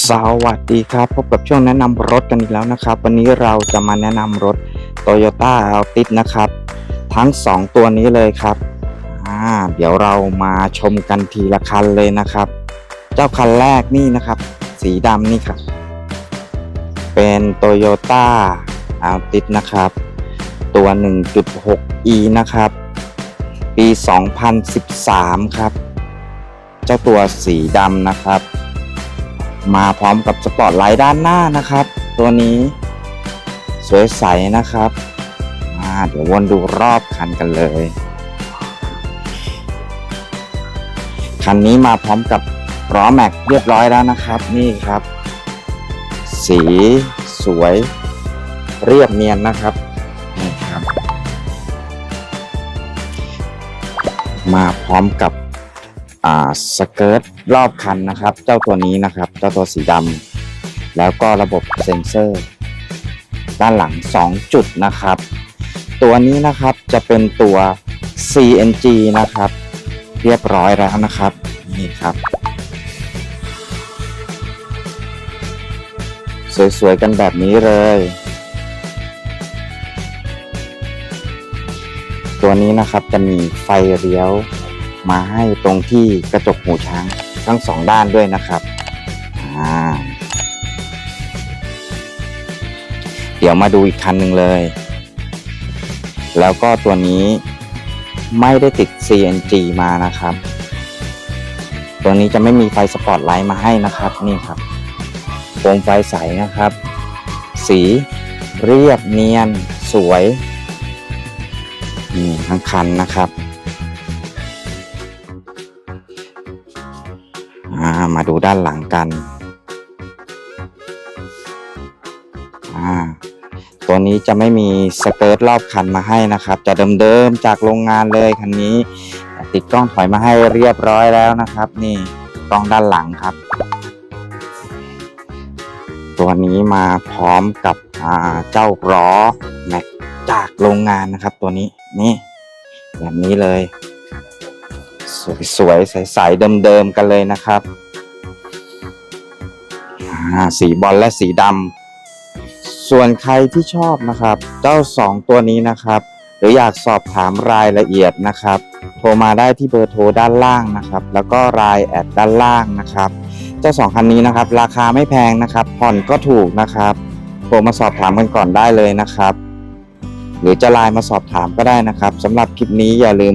สวัสดีครับ พบกับช่วงแนะนำรถกันอีกแล้วนะครับ วันนี้เราจะมาแนะนำรถ Toyota Altis นะครับ ทั้ง 2 ตัวนี้เลยครับอ่าเดี๋ยวเรามาชมกันทีละคันเลยนะครับ เจ้าคันแรกนี่นะครับ สีดำนี่ครับ เป็น Toyota Altis นะครับ ตัว 1.6e นะครับ ปี 2013 ครับ เจ้าตัวสีดำนะครับ มาพร้อมกับสปอร์ตไลท์ด้านหน้านะครับ ตัวนี้สวยใสนะครับอ่าเดี๋ยววนดูรอบคันกันเลย คันนี้มาพร้อมกับล้อแม็กเรียบร้อยแล้วนะครับ นี่ครับ สีสวยเรียบเนียนนะครับนี่ครับ มาพร้อมกับ อ่าสเกิร์ตรอบคันนะครับ เจ้าตัวนี้นะครับ เจ้าตัวสีดำแล้วก็ระบบเซ็นเซอร์ ด้านหลัง 2 จุดนะครับ ตัวนี้นะครับจะเป็นตัว CNG นะครับ เรียบร้อยแล้วนะครับนี่ครับ สวยๆกันแบบนี้เลย ตัวนี้นะครับจะมีไฟเลี้ยว มาให้ตรงที่กระจกหูช้างทั้งสองด้านด้วยนะครับอ่าเดี๋ยวมาดูอีกคันหนึ่งเลย แล้วก็ตัวนี้ไม่ได้ติด CNG มานะครับ ตัวนี้จะไม่มีไฟสปอตไลท์มาให้นะครับนี่ครับโคมไฟใสนะครับ สีเรียบเนียนสวยนี่ทั้งคันนะครับ อ่ามาดูด้านหลังกันอ่าตัวนี้จะไม่มีสเกิร์ตรอบคันมาให้นะครับ จะเดิมๆจากโรงงานเลยคันนี้ ติดกล้องถอยมาให้เรียบร้อยแล้วนะครับ นี่กล้องด้านหลังครับ ตัวนี้มาพร้อมกับเจ้าล้อแม็กจากโรงงานนะครับ ตัวนี้นี่แบบนี้เลย สวยๆ ใสๆ เดิมๆ กันเลยนะครับ สีบอลและสีดำ ส่วนใครที่ชอบนะครับ เจ้าสองตัวนี้นะครับ หรืออยากสอบถามรายละเอียดนะครับ โทรมาได้ที่เบอร์โทรด้านล่างนะครับ แล้วก็รายแอดด้านล่างนะครับ เจ้าสองคันนี้นะครับ ราคาไม่แพงนะครับ ผ่อนก็ถูกนะครับ โทรมาสอบถามกันก่อนได้เลยนะครับ หรือจะไลน์มาสอบถามก็ได้นะครับสำหรับคลิปนี้อย่าลืม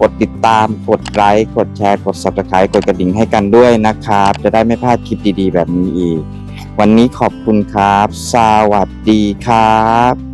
กดติดตาม กดไลค์ กดแชร์ กด subscribe กดกระดิ่งให้กันด้วยนะครับ จะได้ไม่พลาดคลิปดีๆ แบบนี้อีก วันนี้ขอบคุณครับ สวัสดีครับ